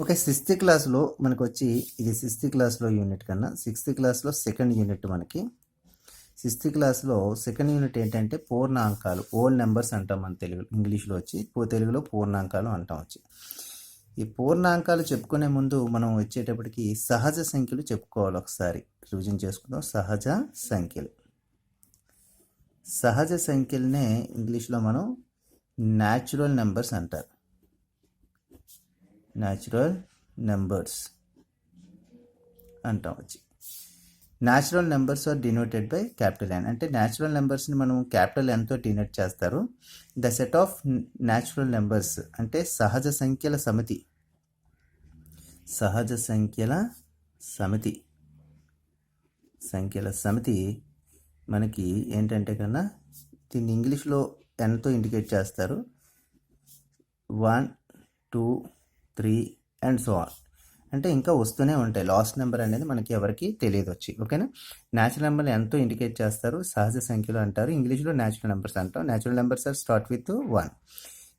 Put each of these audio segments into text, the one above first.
Okay sixth క్లాస్లో మనకు వచ్చి ఇది సిక్స్త్ క్లాస్లో యూనిట్ కన్నా సిక్స్త్ క్లాస్లో సెకండ్ యూనిట్ మనకి. సిక్స్త్ క్లాస్లో సెకండ్ యూనిట్ ఏంటంటే పూర్ణాంకాలు ఓల్డ్ నెంబర్స్ అంటాం మన తెలుగు ఇంగ్లీష్లో వచ్చి తెలుగులో పూర్ణాంకాలు అంటాం వచ్చి. ఈ పూర్ణాంకాలు చెప్పుకునే ముందు మనం వచ్చేటప్పటికి సహజ సంఖ్యలు చెప్పుకోవాలి ఒకసారి. రివిజన్ చేసుకుందాం. సహజ సంఖ్యలు. సహజ సంఖ్యలనే ఇంగ్లీష్లో మనం న్యాచురల్ నెంబర్స్ అంటారు. న్యాచురల్ నెంబర్స్ అంటాం వచ్చి. Natural numbers are denoted by capital N అంటే న్యాచురల్ నెంబర్స్ని మనం క్యాపిటల్ ఎన్తో డినోట్ చేస్తారు. The set of natural numbers అంటే సహజ సంఖ్యల సమితి. సహజ సంఖ్యల సమితి. సంఖ్యల సమితి మనకి ఏంటంటే కన్నా దీన్ని ఇంగ్లీష్లో ఎన్తో ఇండికేట్ చేస్తారు. One two three and so on. అంటే ఇంకా వస్తూనే ఉంటాయి. లాస్ట్ నెంబర్ అనేది మనకి ఎవరికి తెలియదు వచ్చి. ఓకేనా? న్యాచురల్ నెంబర్ ఎంతో ఇండికేట్ చేస్తారు. సహజ సంఖ్యలు అంటారు. ఇంగ్లీష్లో న్యాచురల్ నెంబర్స్ అంటాం. Natural numbers are start with one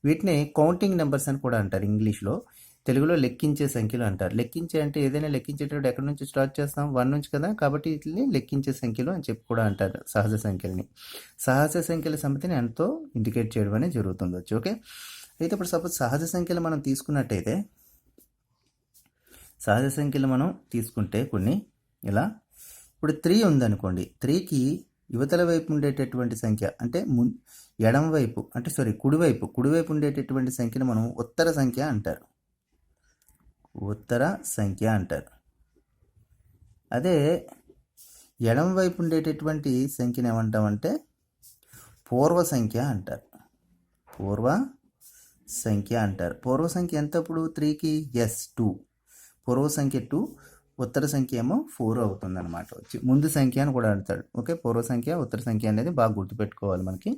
వీటిని కౌంటింగ్ నెంబర్స్ అని కూడా అంటారు ఇంగ్లీష్లో తెలుగులో లెక్కించే సంఖ్యలు అంటారు. లెక్కించే అంటే ఏదైనా లెక్కించేటప్పుడు ఎక్కడి నుంచి స్టార్ట్ చేస్తాం? వన్ నుంచి కదా? కాబట్టి వీటిని లెక్కించే సంఖ్యలు అని చెప్పి కూడా అంటారు సహజ సంఖ్యలని. సహజ సంఖ్యల సమితిని ఎంతో ఇండికేట్ చేయడం అనేది జరుగుతుంది వచ్చి. ఓకే? అయితే ఇప్పుడు సపోజ్ సహజ సంఖ్యలు మనం తీసుకున్నట్టయితే సహజ సంఖ్యలు మనం తీసుకుంటే కొన్ని ఇలా ఇప్పుడు త్రీ ఉందనుకోండి. త్రీకి యువతల వైపు ఉండేటటువంటి సంఖ్య అంటే ము ఎడమవైపు అంటే సారీ కుడివైపు కుడివైపు ఉండేటటువంటి సంఖ్యను మనం ఉత్తర సంఖ్య అంటారు. ఉత్తర సంఖ్య అంటారు. అదే ఎడమవైపు ఉండేటటువంటి సంఖ్యను ఏమంటామంటే పూర్వ సంఖ్య అంటారు. పూర్వ సంఖ్య అంటారు. పూర్వ సంఖ్య ఎంత అప్పుడు త్రీకి ఎస్ టూ. పూర్వ సంఖ్య టూ ఉత్తర సంఖ్య ఏమో ఫోర్ అవుతుంది అనమాట వచ్చి ముందు సంఖ్య అని కూడా అంటాడు. ఓకే పూర్వ సంఖ్య ఉత్తర సంఖ్య అనేది బాగా గుర్తుపెట్టుకోవాలి మనకి.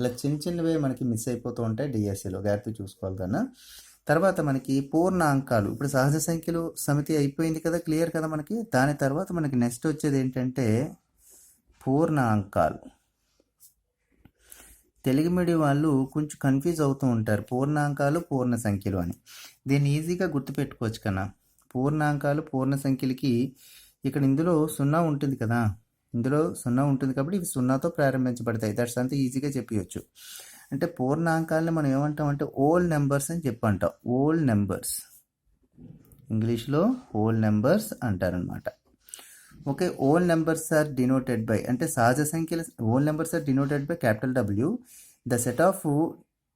ఇలా చిన్న చిన్నవే మనకి మిస్ అయిపోతూ ఉంటాయి డిఎస్సిలో. గ్యాప్ చూసుకోవాలి కన్నా. తర్వాత మనకి పూర్ణాంకాలు. ఇప్పుడు సహజ సంఖ్యలు సమితి అయిపోయింది కదా క్లియర్ కదా మనకి? దాని తర్వాత మనకి నెక్స్ట్ వచ్చేది ఏంటంటే పూర్ణాంకాలు. తెలుగు మీడియం వాళ్ళు కొంచెం కన్ఫ్యూజ్ అవుతూ ఉంటారు. పూర్ణాంకాలు పూర్ణ సంఖ్యలు అని. దీన్ని ఈజీగా గుర్తుపెట్టుకోవచ్చు కన్నా పూర్ణాంకాలు పూర్ణ సంఖ్యలకి ఇక్కడ ఇందులో సున్నా ఉంటుంది కదా. ఇందులో సున్నా ఉంటుంది కాబట్టి ఇవి సున్నాతో ప్రారంభించబడతాయి. దట్స్ అంతా ఈజీగా చెప్పవచ్చు అంటే పూర్ణాంకాలను మనం ఏమంటాం అంటే ఓల్డ్ నెంబర్స్ అని చెప్పి అంటాం ఓల్డ్ నెంబర్స్ ఇంగ్లీష్లో ఓల్డ్ నెంబర్స్ అంటారనమాట okay whole numbers are denoted by అంటే సహజ సంఖ్యల whole numbers are denoted by capital W the set of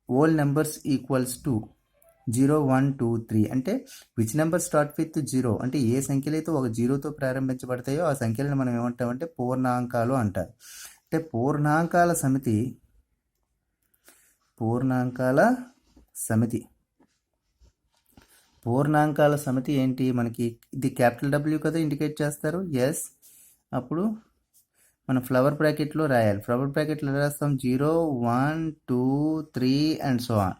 whole numbers equals to zero one two three అంటే which number start with zero అంటే ఏ సంఖ్యలు అయితే ఒక జీరోతో ప్రారంభించబడతాయో ఆ సంఖ్యలను మనం ఏమంటామంటే పూర్ణాంకాలు అంటారు. అంటే పూర్ణాంకాల సమితి పూర్ణాంకాల సమితి. పూర్ణాంకాల సమితి ఏంటి? మనకి ఇది క్యాపిటల్ డబ్ల్యూ కదా ఇండికేట్ చేస్తారు. ఎస్ అప్పుడు మనం ఫ్లవర్ బ్రాకెట్లో రాయాలి. ఫ్లవర్ బ్రాకెట్లో రాస్తాం? Zero one two three and so on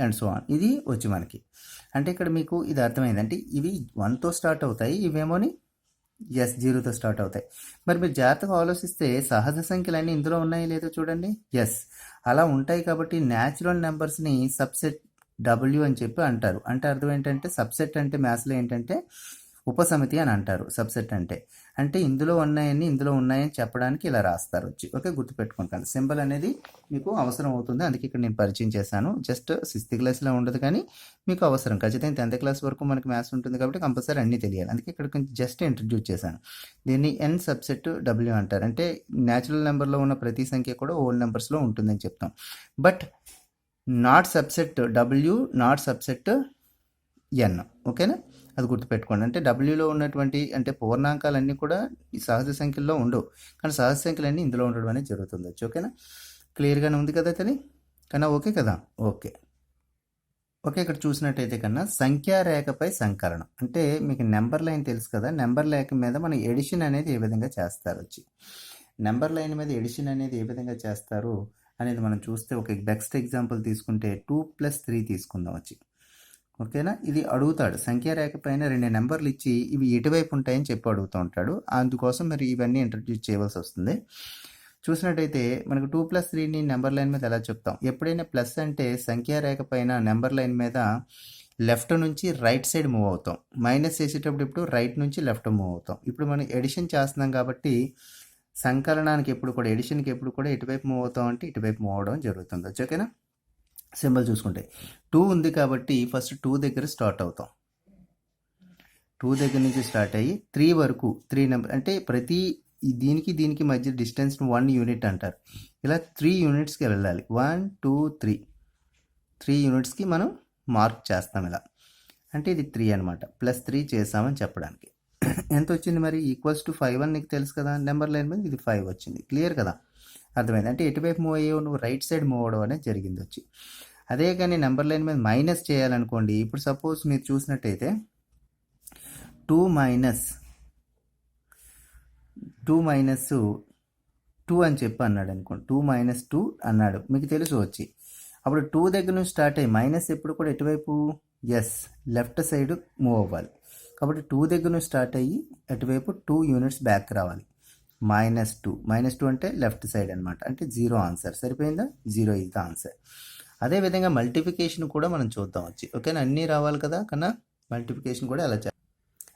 and so on ఇది వచ్చి మనకి. అంటే ఇక్కడ మీకు ఇది అర్థమైంది. అంటే ఇవి వన్తో స్టార్ట్ అవుతాయి ఇవేమోని? ఎస్ జీరోతో స్టార్ట్ అవుతాయి. మరి మీరు జాగ్రత్తగా ఆలోచిస్తే సహజ సంఖ్యలు అన్నీ ఇందులో ఉన్నాయి లేదో చూడండి. ఎస్ అలా ఉంటాయి కాబట్టి న్యాచురల్ నెంబర్స్ని సబ్సెట్ డబ్ల్యూ అని చెప్పి అంటారు. అంటే అర్థం ఏంటంటే సబ్సెట్ అంటే మ్యాథ్స్లో ఏంటంటే ఉపసమితి అని అంటారు. సబ్సెట్ అంటే. అంటే ఇందులో ఉన్నాయని ఇందులో ఉన్నాయని చెప్పడానికి ఇలా రాస్తారు. వచ్చి ఓకే గుర్తుపెట్టుకుంటాను సింబల్ అనేది మీకు అవసరం అవుతుంది. అందుకే ఇక్కడ నేను పరిచయం చేశాను. జస్ట్ సిక్స్త్ క్లాస్లో ఉండదు కానీ మీకు అవసరం. ఖచ్చితంగా టెన్త్ క్లాస్ వరకు మనకి మ్యాథ్స్ ఉంటుంది కాబట్టి కంపల్సరీ అన్నీ తెలియాలి. అందుకే ఇక్కడ కొంచెం జస్ట్ ఇంట్రడ్యూస్ చేశాను. దీన్ని ఎన్ సబ్సెట్ డబ్ల్యూ అంటారు. అంటే న్యాచురల్ నెంబర్లో ఉన్న ప్రతి సంఖ్య కూడా ఓల్డ్ నెంబర్స్లో ఉంటుందని చెప్తాం. But not subset W not subset N ఓకేనా అది గుర్తుపెట్టుకోండి. అంటే డబ్ల్యూలో ఉన్నటువంటి అంటే పూర్ణాంకాలన్నీ కూడా ఈ సహజ సంఖ్యల్లో ఉండవు. కానీ సహజ సంఖ్యలన్నీ ఇందులో ఉండడం అనేది జరుగుతుంది. వచ్చి ఓకేనా? క్లియర్గానే ఉంది కదా తల్లి కన్నా ఓకే కదా? ఓకే. ఓకే ఇక్కడ చూసినట్టయితే కన్నా సంఖ్యారేఖపై సంకలనం. అంటే మీకు నెంబర్ లైన్ తెలుసు కదా? నెంబర్ లైన్ మీద మనం ఎడిషన్ అనేది ఏ విధంగా చేస్తారు? వచ్చి. నెంబర్ లైన్ మీద ఎడిషన్ అనేది ఏ విధంగా చేస్తారు? అనేది మనం చూస్తే ఒక బెస్ట్ ఎగ్జాంపుల్ తీసుకుంటే టూ ప్లస్ త్రీ తీసుకుందాం వచ్చి. ఓకేనా? ఇది అడుగుతాడు. సంఖ్యారేఖ పైన రెండు నెంబర్లు ఇచ్చి ఇవి ఎటువైపు ఉంటాయని చెప్పి అడుగుతూ ఉంటాడు. అందుకోసం మరి ఇవన్నీ ఇంట్రడ్యూస్ చేయవలసి వస్తుంది. చూసినట్టయితే మనకు టూ ప్లస్ త్రీని నెంబర్ లైన్ మీద ఎలా చెప్తాం? ఎప్పుడైనా ప్లస్ అంటే సంఖ్యారేఖ పైన నెంబర్ లైన్ మీద లెఫ్ట్ నుంచి రైట్ సైడ్ మూవ్ అవుతాం. మైనస్ చేసేటప్పుడు ఇప్పుడు రైట్ నుంచి లెఫ్ట్ మూవ్ అవుతాం. ఇప్పుడు మనం ఎడిషన్ చేస్తున్నాం కాబట్టి సంకలనానికి ఎప్పుడు కూడా ఎడిషన్కి ఎప్పుడు కూడా ఇటువైపు మూవ్ అవుతాం అంటే ఇటువైపు మూవ్ అవడం జరుగుతుంది. ఓకేనా? సింబల్ చూసుకుంటే టూ ఉంది కాబట్టి ఫస్ట్ టూ దగ్గర స్టార్ట్ అవుతాం. టూ దగ్గర నుంచి స్టార్ట్ అయ్యి త్రీ వరకు త్రీ నెంబర్ అంటే ప్రతి దీనికి దీనికి మధ్య డిస్టెన్స్ వన్ యూనిట్ అంటారు. ఇలా త్రీ యూనిట్స్కి వెళ్ళాలి. One two three. త్రీ యూనిట్స్కి మనం మార్క్ చేస్తాం ఇలా. అంటే ఇది త్రీ అనమాట ప్లస్ త్రీ చేసామని చెప్పడానికి. ఎంత వచ్చింది మరి? ఈక్వల్స్ టు ఫైవ్ అని నీకు తెలుసు కదా? నెంబర్ లైన్ మీద ఇది ఫైవ్ వచ్చింది. క్లియర్ కదా? అర్థమైంది? అంటే ఎటువైపు మూవ్ అయ్యో నువ్వు రైట్ సైడ్ మూవ్ అవడం అనేది జరిగింది వచ్చి. అదే కానీ నెంబర్ లైన్ మీద మైనస్ చేయాలనుకోండి ఇప్పుడు సపోజ్ మీరు చూసినట్టయితే two minus two minus two అని చెప్పి అన్నాడు అనుకోండి. టూ మైనస్ టూ అన్నాడు. మీకు తెలుసు వచ్చి. అప్పుడు టూ దగ్గర నుంచి స్టార్ట్ అయ్యి మైనస్ ఎప్పుడు కూడా ఎటువైపు ఎస్ లెఫ్ట్ సైడ్ మూవ్ అవ్వాలి. కాబట్టి టూ దగ్గర నుంచి స్టార్ట్ అయ్యి అటువైపు టూ యూనిట్స్ బ్యాక్ రావాలి. మైనస్ టూ మైనస్ టూ అంటే లెఫ్ట్ సైడ్ అనమాట అంటే జీరో ఆన్సర్ సరిపోయిందా? జీరో ఇస్ ద ఆన్సర్ అదేవిధంగా మల్టిఫికేషన్ కూడా మనం చూద్దాం. వచ్చి ఓకేనా అన్నీ రావాలి కదా? కన్నా మల్టిఫికేషన్ కూడా ఎలా చేస్తాం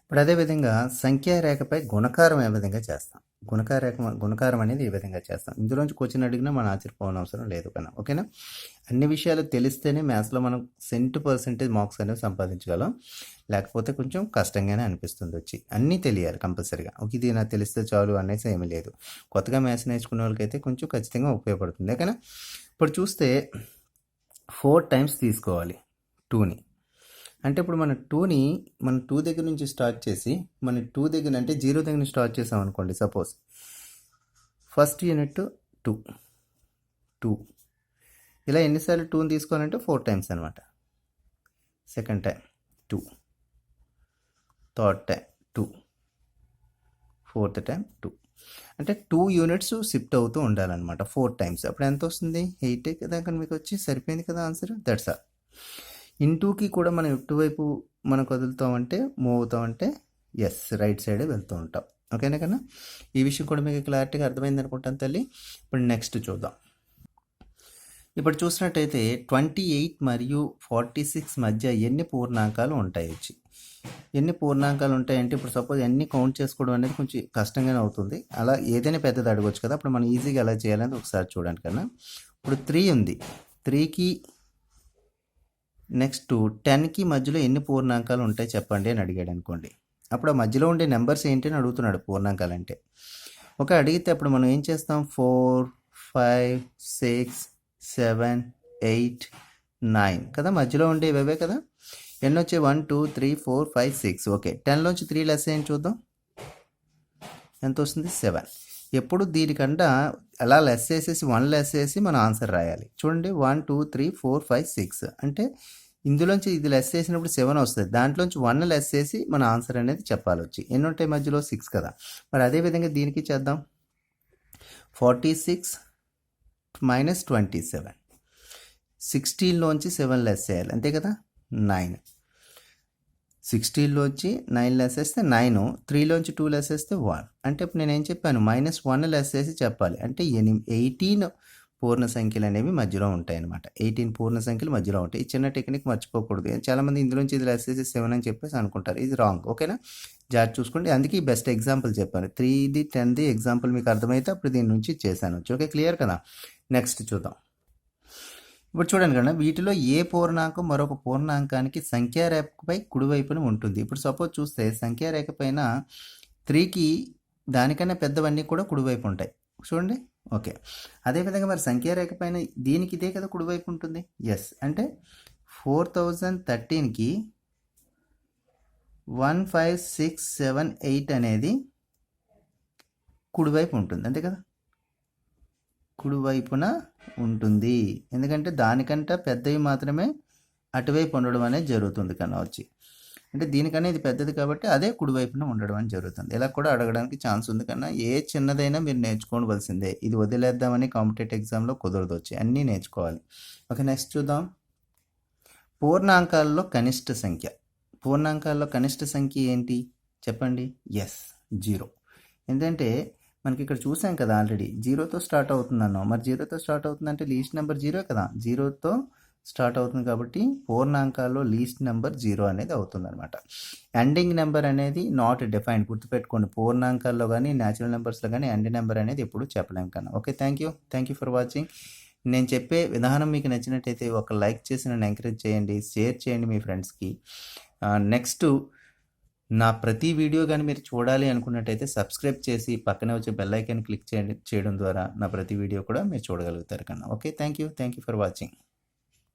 ఇప్పుడు అదేవిధంగా సంఖ్యారేఖపై గుణకారం ఏ విధంగా చేస్తాం? గుణకారకం గుణకారం అనేది ఏ విధంగా చేస్తాం. ఇందులోంచి క్వశ్చన్ అడిగినా మనం ఆశ్చర్యపోవడం అవసరం లేదు కన్నా ఓకేనా? అన్ని విషయాలు తెలిస్తేనే మ్యాథ్స్లో మనం సెంట్ పర్సెంటేజ్ మార్క్స్ అనేవి సంపాదించగలం. లేకపోతే కొంచెం కష్టంగానే అనిపిస్తుంది వచ్చి. అన్నీ తెలియాలి కంపల్సరీగా. ఒక ఇది నాకు తెలిస్తే చాలు అనేసి ఏమీ లేదు. కొత్తగా మ్యాథ్స్ నేర్చుకునే వాళ్ళకైతే కొంచెం ఖచ్చితంగా ఉపయోగపడుతుంది. ఓకేనా? ఇప్పుడు చూస్తే ఫోర్ టైమ్స్ తీసుకోవాలి టూని. అంటే ఇప్పుడు మన టూని మన టూ దగ్గర నుంచి స్టార్ట్ చేసి మన టూ దగ్గర అంటే జీరో దగ్గర నుంచి స్టార్ట్ చేసాం అనుకోండి suppose. First unit two. Two. ఇలా ఎన్నిసార్లు టూని తీసుకోవాలంటే ఫోర్ టైమ్స్ అనమాట second time two. Third time two. Fourth time two. అంటే టూ యూనిట్స్ షిఫ్ట్ అవుతూ ఉండాలన్నమాట ఫోర్ టైమ్స్. అప్పుడు ఎంత వస్తుంది? ఎయిట్ కదా కానీ మీకు వచ్చి సరిపోయింది కదా ఆన్సర్? That's all. ఇంటూకి కూడా మనం ఎటువైపు మనం కదులుతామంటే మూవ్ అవుతామంటే ఎస్ రైట్ సైడే వెళ్తూ ఉంటాం. ఓకేనా కన్నా? ఈ విషయం కూడా మీకు క్లారిటీగా అర్థమైంది అనుకుంటాను తల్లి. ఇప్పుడు నెక్స్ట్ చూద్దాం. ఇప్పుడు చూసినట్టయితే ట్వంటీ ఎయిట్ మరియు ఫార్టీ సిక్స్ మధ్య ఎన్ని పూర్ణాంకాలు ఉంటాయి వచ్చి ఎన్ని పూర్ణాంకాలు ఉంటాయంటే ఇప్పుడు సపోజ్ ఎన్ని కౌంట్ చేసుకోవడం అనేది కొంచెం కష్టంగానే అవుతుంది. అలా ఏదైనా పెద్దది అడగవచ్చు కదా. అప్పుడు మనం ఈజీగా ఎలా చేయాలని ఒకసారి చూడండి కన్నా. ఇప్పుడు త్రీ ఉంది. త్రీకి నెక్స్ట్ టెన్కి మధ్యలో ఎన్ని పూర్ణాంకాలు ఉంటాయి చెప్పండి అని అడిగాడు అనుకోండి. అప్పుడు ఆ మధ్యలో ఉండే నెంబర్స్ ఏంటి అని అడుగుతున్నాడు పూర్ణాంకాలు అంటే ఒక అడిగితే అప్పుడు మనం ఏం చేస్తాం? Four five six seven eight nine కదా? మధ్యలో ఉండే ఇవే కదా? ఎన్ని వచ్చాయి? One two three four five six. Okay. టెన్లోంచి three less ఏంటి చూద్దాం? ఎంత వస్తుంది? సెవెన్. ఎప్పుడు దీనికంట అలా లెస్ వేసేసి వన్ లెస్ వేసి మనం ఆన్సర్ రాయాలి. చూడండి. One two three four five six. అంటే ఇందులోంచి ఇది లెస్ చేసినప్పుడు సెవెన్ వస్తుంది. దాంట్లోంచి వన్ లెస్ చేసి మన ఆన్సర్ అనేది చెప్పాలి వచ్చి ఎన్ని ఉంటాయి మధ్యలో? సిక్స్ కదా. మరి అదే విధంగా దీనికి చేద్దాం. Forty six minus twenty seven సిక్స్టీన్లోంచి seven less చేయాలి. అంతే కదా? నైన్ సిక్స్టీన్లోంచి నైన్ లెస్ వేస్తే నైన్ త్రీలోంచి టూ లెస్ వేస్తే వన్ అంటే ఇప్పుడు నేను ఏం చెప్పాను? మైనస్ వన్ లెస్ వేసి చెప్పాలి. అంటే ఎని ఎయిటీన్ పూర్ణ సంఖ్యలు అనేవి మధ్యలో ఉంటాయి అనమాట ఎయిటీన్ పూర్ణ సంఖ్యలు మధ్యలో ఉంటాయి. ఈ చిన్న టెక్నిక్ మర్చిపోకూడదు. చాలామంది ఇందులోంచి ఇది లెస్ చేసి సెవెన్ అని చెప్పేసి అనుకుంటారు. ఇది రాంగ్ ఓకేనా జార్ చూసుకోండి. అందుకే ఈ బెస్ట్ ఎగ్జాంపుల్ చెప్పాను. త్రీది టెన్ది ఎగ్జాంపుల్ మీకు అర్థమైతే అప్పుడు దీని నుంచి చేశాను. ఓకే క్లియర్ కదా? నెక్స్ట్ చూద్దాం. ఇప్పుడు చూడండి కదా వీటిలో ఏ పూర్ణాంకం మరొక పూర్ణాంకానికి సంఖ్యారేఖపై కుడివైపున ఉంటుంది? ఇప్పుడు సపోజ్ చూస్తే సంఖ్యారేఖ పైన త్రీకి దానికన్నా పెద్దవన్నీ కూడా కుడివైపు ఉంటాయి. చూడండి. ఓకే. అదేవిధంగా మరి సంఖ్యారేఖ పైన దీనికి ఇదే కదా కుడివైపు ఉంటుంది? ఎస్ అంటే four thousand థర్టీన్కి one five six seven eight అనేది కుడివైపు ఉంటుంది. అంతే కదా? కుడివైపున ఉంటుంది. ఎందుకంటే దానికంటే పెద్దవి మాత్రమే అటువైపు ఉండడం అనేది జరుగుతుంది కన్నా వచ్చి. అంటే దీనికన్నా ఇది పెద్దది కాబట్టి అదే కుడివైపున ఉండడం అని జరుగుతుంది. ఇలా కూడా అడగడానికి ఛాన్స్ ఉంది. కన్నా ఏ చిన్నదైనా మీరు నేర్చుకోవలసిందే. ఇది వదిలేద్దామని కాంపిటేటివ్ ఎగ్జామ్లో కుదరదు వచ్చి. అన్నీ నేర్చుకోవాలి. ఓకే నెక్స్ట్ చూద్దాం. పూర్ణాంకాల్లో కనిష్ట సంఖ్య. పూర్ణాంకాల్లో కనిష్ట సంఖ్య ఏంటి? చెప్పండి. Yes zero. ఎందుకంటే మనకి ఇక్కడ చూసాం కదా ఆల్రెడీ. జీరోతో స్టార్ట్ అవుతుంది మరి జీరోతో స్టార్ట్ అవుతుందంటే లీస్ట్ నెంబర్ జీరో కదా. జీరోతో స్టార్ట్ అవుతుంది కాబట్టి పూర్ణాంకాల్లో లీస్ట్ నెంబర్ జీరో అనేది అవుతుంది అనమాట ఎండింగ్ నెంబర్ అనేది నాట్ డిఫైన్డ్. గుర్తుపెట్టుకోండి పూర్ణాంకాల్లో కానీ న్యాచురల్ నెంబర్స్లో కానీ ఎండింగ్ నెంబర్ అనేది ఎప్పుడు చెప్పలేం కన్నా. Okay thank you. Thank you for watching. నేను చెప్పే విధానం మీకు నచ్చినట్టయితే ఒక లైక్ చేసి నన్ను ఎంకరేజ్ చేయండి షేర్ చేయండి మీ ఫ్రెండ్స్కి. నెక్స్ట్ నా ప్రతి వీడియో కానీ మీరు చూడాలి అనుకున్నట్టయితే సబ్స్క్రైబ్ చేసి పక్కనే వచ్చే బెల్ ఐకాన్ క్లిక్ చేయండి చేయడం ద్వారా నా ప్రతి వీడియో కూడా మీరు చూడగలుగుతారు కన్నా. Okay thank you. Thank you for watching.